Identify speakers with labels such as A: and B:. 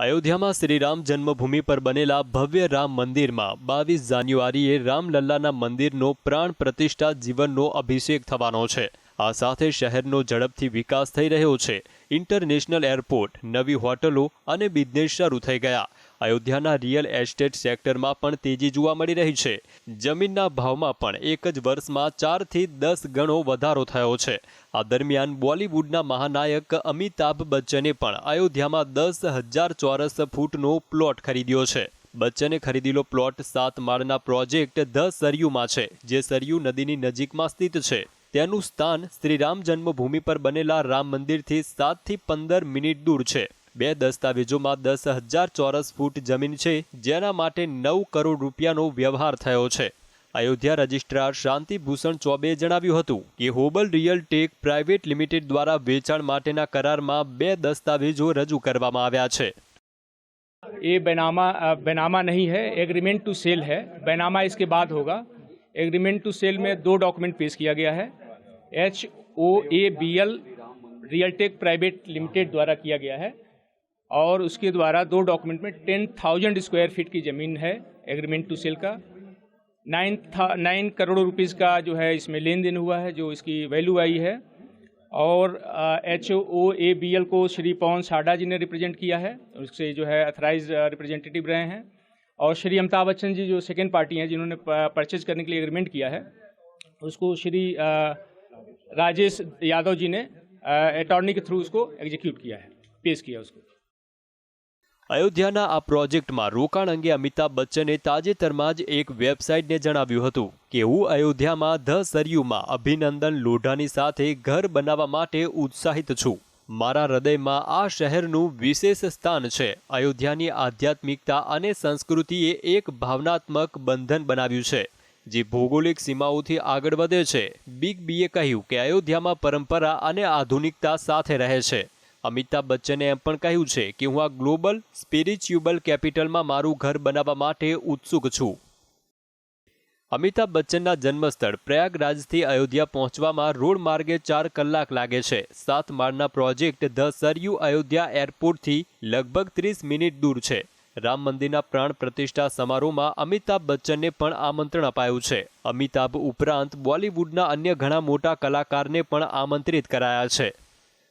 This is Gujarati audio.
A: અયોધ્યામાં શ્રીરામ જન્મભૂમિ પર બનેલા ભવ્ય રામ મંદિરમાં બાવીસ જાન્યુઆરીએ રામલલ્લાના મંદિરનો પ્રાણ પ્રતિષ્ઠા જીવનનો અભિષેક થવાનો છે. આ સાથે શહેરનો ઝડપથી વિકાસ થઈ રહ્યો છે. ઇન્ટરનેશનલ એરપોર્ટ, નવી હોટલો અને બિઝનેસ શરૂ થઈ ગયા. અયોધ્યાના રિયલ એસ્ટેટ સેક્ટરમાં પણ તેજી જોવા મળી રહી છે. જમીનના ભાવમાં પણ એક જ વર્ષમાં ચારથી દસ ગણો વધારો થયો છે. આ દરમિયાન બોલિવૂડના મહાનાયક અમિતાભ બચ્ચને પણ અયોધ્યામાં દસ હજાર ચોરસ ફૂટનો પ્લોટ ખરીદ્યો છે. બચ્ચને ખરીદેલો પ્લોટ સાત માળના પ્રોજેક્ટ ધ સરયુમાં છે, જે સરયુ નદીની નજીકમાં સ્થિત છે. તેનું સ્થાન શ્રીરામ જન્મભૂમિ પર બનેલા રામ મંદિરથી સાતથી પંદર મિનિટ દૂર છે. બે દસ્તાવેજોમાં દસ હજાર ચોરસ ફૂટ જમીન છે જેના માટે નવ કરોડ રૂપિયાનો વ્યવહાર થયો છે અયોધ્યા રજિસ્ટ્રાર શાંતિભૂષણ ચોબેએ જણાવ્યું હતું કે HOABL real tech private limited દ્વારા વેચાણ માટેના કરારમાં બે દસ્તાવેજો રજૂ કરવામાં આવ્યા છે
B: ये बैनामा अ, बैनामा नहीं है एग्रीमेंट टू सेल है बैनामा इसके बाद होगा एग्रीमेंट टू सेल में दो डॉक्यूमेंट पेश किया गया है H O A B L realtech private limited द्वारा किया गया है और उसके द्वारा दो डॉक्यूमेंट में टेन थाउज़ेंड स्क्वायर फीट की ज़मीन है एग्रीमेंट टू सेल का। नाइन था नाइन करोड़ रुपीज़ का जो है इसमें लेन देन हुआ है, जो इसकी वैल्यू आई है। और H O A B L को श्री पवन साडा जी ने रिप्रेजेंट किया है, उससे जो है अथराइज रिप्रेजेंटेटिव रहे हैं। और श्री अमिताभ बच्चन जी जो सेकेंड पार्टी हैं, जिन्होंने परचेज करने के लिए एग्रीमेंट किया है, उसको श्री राजेश यादव जी ने अटॉर्नी के थ्रू उसको एग्जीक्यूट किया है, पेश किया उसको।
A: અયોધ્યાના આ પ્રોજેક્ટમાં રોકાણ અંગે અમિતાભ બચ્ચને તાજેતરમાં જ એક વેબસાઇટને જણાવ્યું હતું કે હું અયોધ્યામાં ધ સરયુમાં અભિનંદન લોઢાની સાથે ઘર બનાવવા માટે ઉત્સાહિત છું. મારા હૃદયમાં આ શહેરનું વિશેષ સ્થાન છે. અયોધ્યાની આધ્યાત્મિકતા અને સંસ્કૃતિએ એક ભાવનાત્મક બંધન બનાવ્યું છે, જે ભૌગોલિક સીમાઓથી આગળ વધે છે. બિગ બીએ કહ્યું કે અયોધ્યામાં પરંપરા અને આધુનિકતા સાથે રહે છે. અમિતાભ બચ્ચને એમ પણ કહ્યું છે કે હું આ ગ્લોબલ સ્પિરિચ્યુઅલ કેપિટલમાં મારું ઘર બનાવવા માટે ઉત્સુક છું. અમિતાભ બચ્ચનના જન્મસ્થળ પ્રયાગરાજથી અયોધ્યા પહોંચવામાં રોડ માર્ગે ચાર કલાક લાગે છે. સાત માળના પ્રોજેક્ટ ધ સરયુ અયોધ્યા એરપોર્ટથી લગભગ ત્રીસ મિનિટ દૂર છે. રામ મંદિરના પ્રાણ પ્રતિષ્ઠા સમારોહમાં અમિતાભ બચ્ચનને પણ આમંત્રણ અપાયું છે. અમિતાભ ઉપરાંત બોલિવૂડના અન્ય ઘણા મોટા કલાકારને પણ આમંત્રિત કરાયા છે.